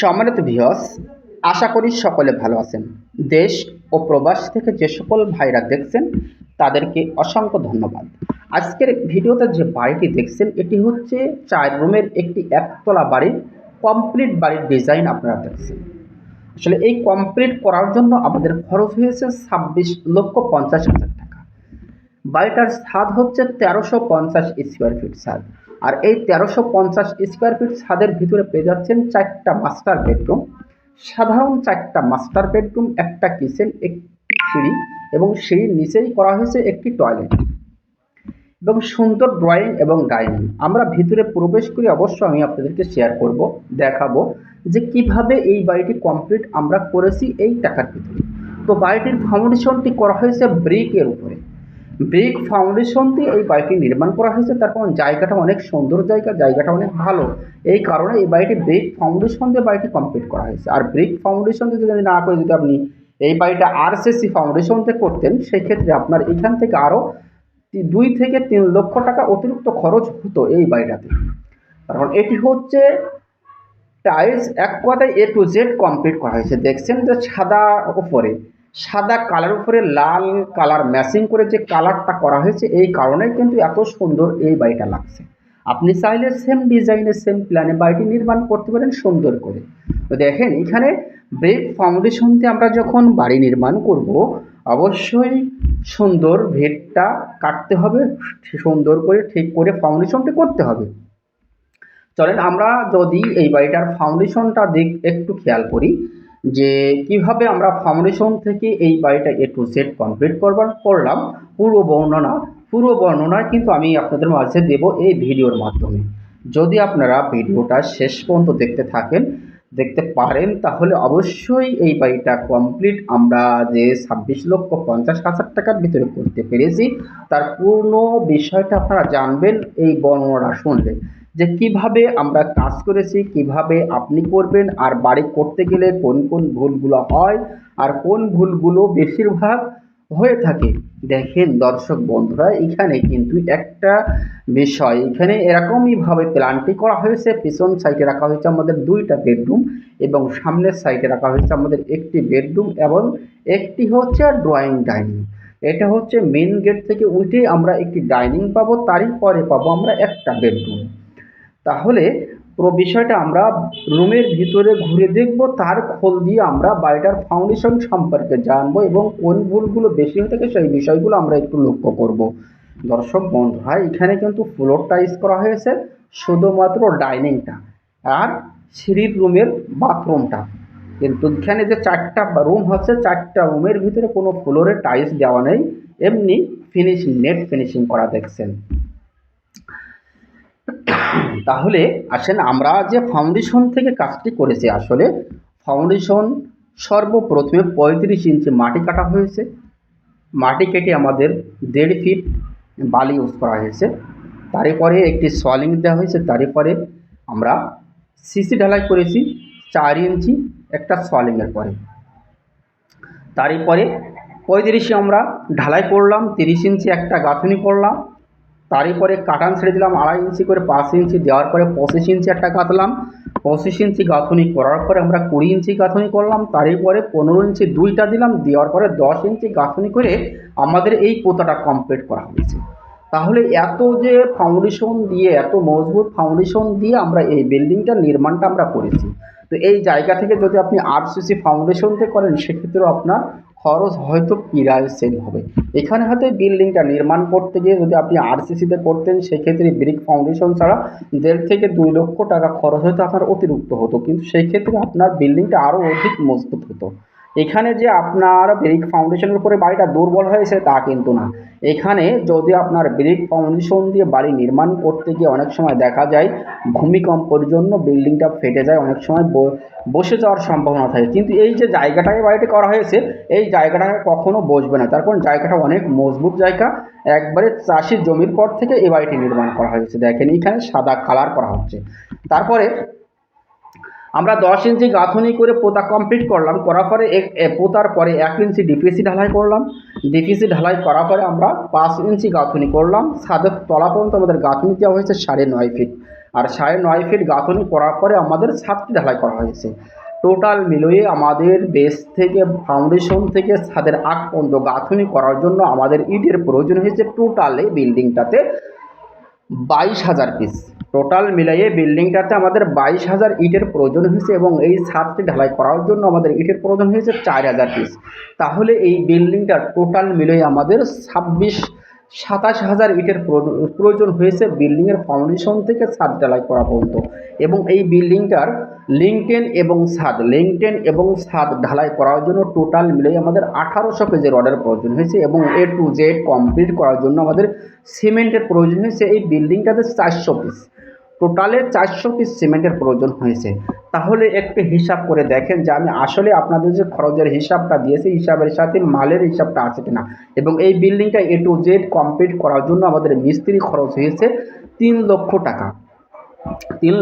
সম্মানিত ভিউয়ার্স আশা করি সকলে ভালো আছেন। দেশ ও প্রবাস থেকে যে সকল ভাইরা দেখছেন, তাদেরকে অসংখ্য ধন্যবাদ। আজকের ভিডিওতে যে বাড়িটি দেখছেন, এটি হচ্ছে চার রুমের একটি একতলা বাড়ির কমপ্লিট বাড়ির ডিজাইন আপনারা দেখছেন। আসলে এই কমপ্লিট করার জন্য আমাদের খরচ হয়েছে ছাব্বিশ লক্ষ পঞ্চাশ হাজার টাকা। বাড়িটার ছাদ হচ্ছে তেরোশো পঞ্চাশ স্কোয়ার ফিট ছাদ। আর এই তেরোশো পঞ্চাশ স্কোয়ার ফিট ছাদের ভিতরে পেয়ে যাচ্ছেন চারটা মাস্টার বেডরুম সাধারণ চারটা মাস্টার বেডরুম একটা কিচেন একটি সিঁড়ি এবং সিঁড়ির নিচেই করা হয়েছে একটি টয়লেট এবং সুন্দর ড্রয়িং এবং ডাইনিং আমরা ভিতরে প্রবেশ করি অবশ্য আমি আপনাদেরকে শেয়ার করব, দেখাবো যে কীভাবে এই বাড়িটি কমপ্লিট আমরা করেছি এই টাকার ভিতরে। তো বাড়িটির ফাউন্ডেশনটি করা হয়েছে ব্রিকের উপরে। ব্রিক ফাউন্ডেশন দিয়ে এই বাড়িটি নির্মাণ করা হয়েছে। তার কারণ জায়গাটা অনেক সুন্দর জায়গা, জায়গাটা অনেক ভালো। এই কারণে এই বাড়িটি ব্রিক ফাউন্ডেশন দিয়ে বাড়িটি কমপ্লিট করা হয়েছে। আর ব্রিক ফাউন্ডেশন দিয়ে যদি না করে যদি আপনি এই বাড়িটা আর আরসিসি ফাউন্ডেশন দিয়ে করতেন সেই ক্ষেত্রে আপনার এখান থেকে আরও দুই থেকে তিন লক্ষ টাকা অতিরিক্ত খরচ হতো এই বাড়িটাতে। কারণ এটি হচ্ছে টাইলস এক কথায় এ টু জেড কমপ্লিট করা হয়েছে। দেখছেন যে সাদা উপরে সাদা কালার উপরে লাল কালার ম্যাচিং করে যে কালারটা করা হয়েছে, এই কারণেই কিন্তু এত সুন্দর এই বাড়িটা লাগছে। আপনি চাইলে সেম ডিজাইনে সেম প্ল্যানে বাড়িটি নির্মাণ করতে পারেন সুন্দর করে। তো দেখেন, এখানে ব্রেক ফাউন্ডেশন দিয়ে আমরা যখন বাড়ি নির্মাণ করব, অবশ্যই সুন্দর ভেটটা কাটতে হবে, সুন্দর করে ঠিক করে ফাউন্ডেশনটা করতে হবে। চলেন, আমরা যদি এই বাড়িটার ফাউন্ডেশনটা দিক একটু খেয়াল করি। যে কীভাবে আমরা ফাউন্ডেশন থেকে এই বাড়িটা এ টু জেড কমপ্লিট করবার, করলাম পুরো বর্ণনা পুরো বর্ণনা কিন্তু আমি আপনাদের মাঝে দেব এই ভিডিওর মাধ্যমে। যদি আপনারা ভিডিওটা শেষ পর্যন্ত দেখতে থাকেন, দেখতে পারেন, তাহলে অবশ্যই এই বাড়িটা কমপ্লিট আমরা যে ছাব্বিশ লক্ষ পঞ্চাশ হাজার টাকার ভিতরে করতে পেরেছি, তার পূর্ণ বিষয়টা আপনারা জানবেন, এই বর্ণনা শুনলে। যে কীভাবে আমরা কাজ করেছি, কীভাবে আপনি করবেন, আর বাড়ি করতে গেলে কোন কোন ভুলগুলো হয়, আর কোন ভুলগুলো বেশিরভাগ হয়ে থাকে। দেখেন দর্শক বন্ধুরা, এখানে কিন্তু একটা বিষয়, এখানে এরকমইভাবে প্ল্যানটি করা হয়েছে। পিছন সাইডে রাখা হয়েছে আমাদের দুইটা বেডরুম এবং সামনের সাইডে রাখা হয়েছে আমাদের একটি বেডরুম এবং একটি হচ্ছে ড্রয়িং ডাইনিং এটা হচ্ছে মেন গেট থেকে উঠে আমরা একটি ডাইনিং পাবো, তারই পরে পাবো আমরা একটা বেডরুম তাহলে পুরো বিষয়টা আমরা রুমের ভিতরে ঘুরে দেখব, তার খোল দিয়ে আমরা বাড়িটার ফাউন্ডেশন সম্পর্কে জানব এবং কোন ভুলগুলো বেশি হয়ে থাকে সেই বিষয়গুলো আমরা একটু লক্ষ্য করব। দর্শক বন্ধুরা, এখানে কিন্তু ফ্লোর টাইস করা হয়েছে, শুধুমাত্র ডাইনিংটা আর সিঁড়ির রুমের বাথরুমটা কিন্তু এখানে যে চারটা রুম হচ্ছে, চারটা রুমের ভিতরে কোনো ফ্লোরে টাইলস দেওয়া নেই, এমনি ফিনিশিং নেট ফিনিশিং করা দেখছেন। তাহলে আসেন আমরা যে ফাউন্ডেশন থেকে কাজটি করেছি আসলে ফাউন্ডেশন সর্বপ্রথমে পঁয়ত্রিশ ইঞ্চি মাটি কাটা হয়েছে। মাটি কেটে আমাদের দেড় ফিট বালি ইউজ করা হয়েছে। তারপরে একটি সলিং দেওয়া হয়েছে, তারপরে আমরা সিসি ঢালাই করেছি চার ইঞ্চি একটা সলিংয়ের পরে। তারপরে পঁয়ত্রিশে আমরা ঢালাই করলাম, তিরিশ ইঞ্চি একটা গাঁথনি করলাম। তারপরে কাটান ছেড়ে দিলাম আড়াই ইঞ্চি করে পাঁচ ইঞ্চি, দেওয়ার পরে পঁচিশ ইঞ্চি একটা গাঁথলাম পঁচিশ ইঞ্চি গাঁথুনি করার পরে আমরা কুড়ি ইঞ্চি গাঁথুনি করলাম তারপরে পনেরো ইঞ্চি দুইটা দিলাম, দেওয়ার পরে দশ ইঞ্চি গাঁথুনি করে আমাদের এই পোতাটা কমপ্লিট করা হয়েছে। তাহলে এত যে ফাউন্ডেশন দিয়ে, এত মজবুত ফাউন্ডেশন দিয়ে আমরা এই বিল্ডিংটা নির্মাণটা আমরা করেছি। তো এই জায়গা থেকে যদি আপনি আরসিসি ফাউন্ডেশন দিয়ে করেন, সেক্ষেত্রেও আপনার খরচ হয়তো প্রায় সেম হবে। এখানে হয়তো বিল্ডিংটা নির্মাণ করতে গিয়ে যদি আপনি আরসিসিতে করতেন, সেক্ষেত্রে ব্রিক ফাউন্ডেশন ছাড়া দেড় থেকে দুই লক্ষ টাকা খরচ হয়তো আপনার অতিরিক্ত হতো। কিন্তু সেই ক্ষেত্রে আপনার বিল্ডিংটা আরও অধিক মজবুত হতো। এখানে যে আপনার ব্রিক ফাউন্ডেশনের উপরে বাড়িটা দুর্বল হয়েছে, তা কিন্তু না। এখানে যদি আপনার ব্রিক ফাউন্ডেশন দিয়ে বাড়ি নির্মাণ করতে গিয়ে অনেক সময় দেখা যায়, ভূমিকম্পের জন্য বিল্ডিংটা ফেটে যায়, অনেক সময় বসে যাওয়ার সম্ভাবনা থাকে। কিন্তু এই যে জায়গাটায় বাড়িটি করা হয়েছে, এই জায়গাটা কখনো বসবে না। তার কারণ জায়গাটা অনেক মজবুত জায়গা। একবারে চাষির জমির পর থেকে এই বাড়িটি নির্মাণ করা হয়েছে। দেখেন এখানে সাদা কালার করা হচ্ছে। তারপরে আমরা দশ ইঞ্চি গাঁথনি করে পোতা কমপ্লিট করলাম, করার পরে এক পোতার পরে এক ইঞ্চি ডিপিসি ঢালাই করলাম। ডিপিসি ঢালাই করার পরে আমরা পাঁচ ইঞ্চি গাঁথনি করলাম। ছাদের তলা পর্যন্ত আমাদের গাঁথনি দেওয়া হয়েছে সাড়ে নয় ফিট। আর সাড়ে নয় ফিট গাঁথনি করার পরে আমাদের ছাদটি ঢালাই করা হয়েছে। টোটাল মিলিয়ে আমাদের বেস থেকে, ফাউন্ডেশন থেকে ছাদের আগ পর্যন্ত গাঁথনি করার জন্য আমাদের ইটের প্রয়োজন হয়েছে টোটালে বিল্ডিংটাতে বাইশ হাজার পিস টোটাল মিলাইয়ে বিল্ডিংটাতে আমাদের বাইশ হাজার ইটের প্রয়োজন হয়েছে এবং এই ছাদটি ঢালাই করার জন্য আমাদের ইটের প্রয়োজন হয়েছে চার হাজার পিস তাহলে এই বিল্ডিংটার টোটাল মিলিয়ে আমাদের ছাব্বিশ, সাতাশ হাজার ইটের প্রয়োজন- প্রয়োজন হয়েছে বিল্ডিংয়ের ফাউন্ডেশন থেকে ছাদ ঢালাই করা পর্যন্ত। এবং এই বিল্ডিংটার লিঙ্কটেন এবং ছাদ লিঙ্কটেন এবং ছাদ ঢালাই করার জন্য টোটাল মিলিয়ে আমাদের আঠারোশো কেজি রডের প্রয়োজন হয়েছে এবং এ টু জেড কমপ্লিট করার জন্য আমাদের সিমেন্টের প্রয়োজন হয়েছে এই বিল্ডিংটাতে চারশো পিস টোটালে চারশো পিস সিমেন্টের প্রয়োজন হয়েছে। তাহলে একটু হিসাব করে দেখেন যে আমি আসলে আপনাদের যে খরচের হিসাবটা দিয়েছি, হিসাবের সাথে মালের হিসাবটা আছে কিনা। এবং এই বিল্ডিংটা এ টু জেড কমপ্লিট করার জন্য আমাদের মিস্ত্রি খরচ হয়েছে তিন লক্ষ টাকা। তিন